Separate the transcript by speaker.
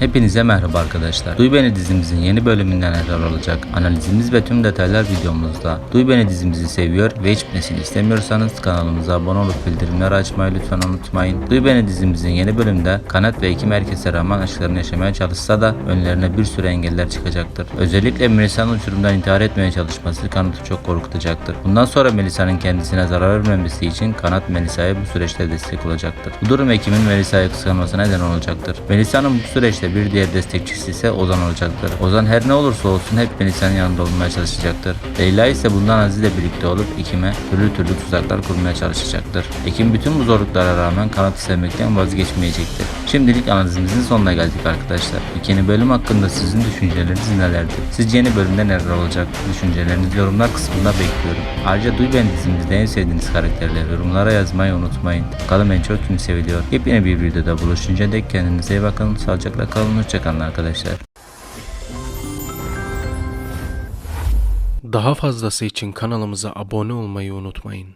Speaker 1: Hepinize merhaba arkadaşlar. Duy Beni dizimizin yeni bölümünden neler olacak? Analizimiz ve tüm detaylar videomuzda. Duy Beni dizimizi seviyor ve hiç bitmesini istemiyorsanız kanalımıza abone olup bildirimleri açmayı lütfen unutmayın. Duy Beni dizimizin yeni bölümde Kanat ve Ekim herkese rağmen aşklarını yaşamaya çalışsa da önlerine bir sürü engeller çıkacaktır. Özellikle Melisa'nın uçurumdan intihar etmeye çalışması Kanat'ı çok korkutacaktır. Bundan sonra Melisa'nın kendisine zarar vermemesi için Kanat Melisa'ya bu süreçte destek olacaktır. Bu durum Ekim'in Melisa'yı kıskanmasına neden olacaktır. Melisa'nın bu süreçte bir diğer destekçisi ise Ozan olacaktır. Ozan her ne olursa olsun hep Melisa'nın yanında olmaya çalışacaktır. Leyla ise bundan Aziz ile birlikte olup Ekim'e türlü türlü tuzaklar kurmaya çalışacaktır. Ekim bütün bu zorluklara rağmen Kanat'ı sevmekten vazgeçmeyecektir. Şimdilik analizimizin sonuna geldik arkadaşlar. İkinci bölüm hakkında sizin düşünceleriniz nelerdir? Sizce yeni bölümde neler olacak? Düşüncelerinizi yorumlar kısmında bekliyorum. Ayrıca Duy Ben dizimizde en sevdiğiniz karakterleri yorumlara yazmayı unutmayın. Bakalım en çok kim seviliyor. Yepyeni bir videoda buluşunca dek kendinize iyi bakın. Sağlıcakla kalın. Hoşçakalın arkadaşlar.
Speaker 2: Daha fazlası için kanalımıza abone olmayı unutmayın.